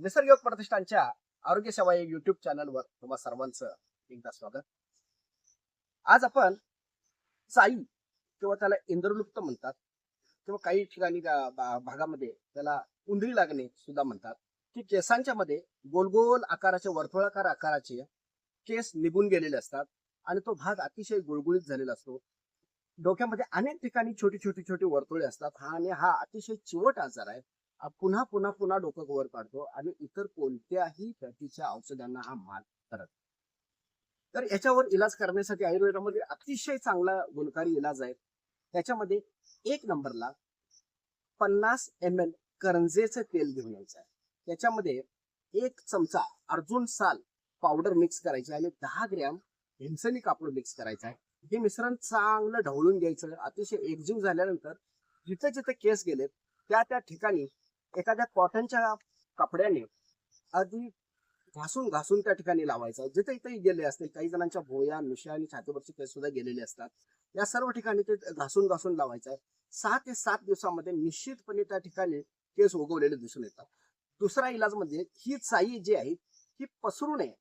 निसर्ग प्रतिष्ठानच्या आरोग्य सेवा या युट्यूब चॅनलवर तुम्हा सर्वांचं एकदा स्वागत. आज आपण चाई किंवा त्याला इंद्रलुप्त म्हणतात किंवा काही ठिकाणी भागामध्ये त्याला उंदरी लागणे सुद्धा म्हणतात. की केसांच्या मध्ये गोलगोल आकाराचे वर्तुळाकार आकाराचे केस निघून गेलेले असतात आणि तो भाग अतिशय गुळगुळीत झालेला असतो. डोक्यामध्ये अनेक ठिकाणी छोटी छोटी छोटी वर्तुळे असतात हा आणि हा अतिशय चिवट आजार आहे. पुन्हा पुन्हा पुन्हा डोकं कव्हर काढतो आणि इतर कोणत्याही प्रतीच्या औषधांना हा माल करत तर याच्यावर इलाज करण्यासाठी आयुर्वेदामध्ये अतिशय चांगला गुणकारी इलाज आहे. त्याच्यामध्ये एक नंबरला पन्नास एम एल करंजेचं तेल घेऊन यायचं आहे. त्याच्यामध्ये एक चमचा अर्जुन साल पावडर मिक्स करायची आणि दहा ग्रॅम हिंसनी कापड मिक्स करायचं आहे. हे मिश्रण चांगलं ढवळून घ्यायचं. अतिशय एकजीव झाल्यानंतर जिथे जिथे केस गेलेत त्या त्या ठिकाणी एखाद्या कॉटनच्या कपड्याने अगदी घासून घासून त्या ठिकाणी लावायचं. जिथे इथे गेले असतील काही जणांच्या भोया मिशा आणि छातीवरचे केस सुद्धा गेलेले असतात. या सर्व ठिकाणी ते घासून घासून लावायचं. आहे सहा ते सात दिवसामध्ये निश्चितपणे त्या ठिकाणी केस उगवलेले दिसून येतात. दुसरा इलाज म्हणजे ही चाई जी आहे ही पसरू नये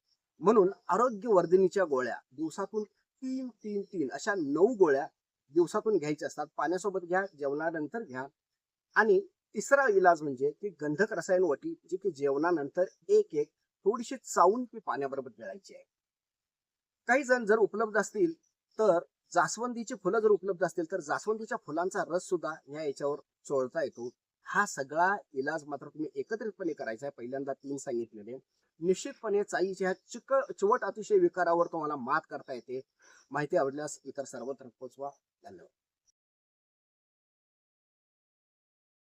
म्हणून आरोग्यवर्धिनीच्या गोळ्या दिवसातून तीन तीन तीन अशा नऊ गोळ्या दिवसातून घ्यायच्या असतात. पाण्यासोबत घ्या जेवणानंतर घ्या आणि तिसरा इलाज म्हणजे की गंधक रसायन वटी जी की जेवणानंतर एक एक थोडीशी चावून ती पाण्याबरोबर मिळायची आहे. काही जण जर उपलब्ध असतील तर जास्वंदीची फुलं जर उपलब्ध असतील तर जास्वंदीच्या फुलांचा रस सुद्धा या याच्यावर चोळता येतो. हा सगळा इलाज मात्र तुम्ही एकत्रितपणे करायचा आहे. पहिल्यांदा तीन सांगितलेले. निश्चितपणे चाईच्या ह्या चिक चिवट अतिशय विकारावर तुम्हाला मात करता येते. माहिती आवडल्यास इतर सर्वत्र पोहोचवा धन्यवाद.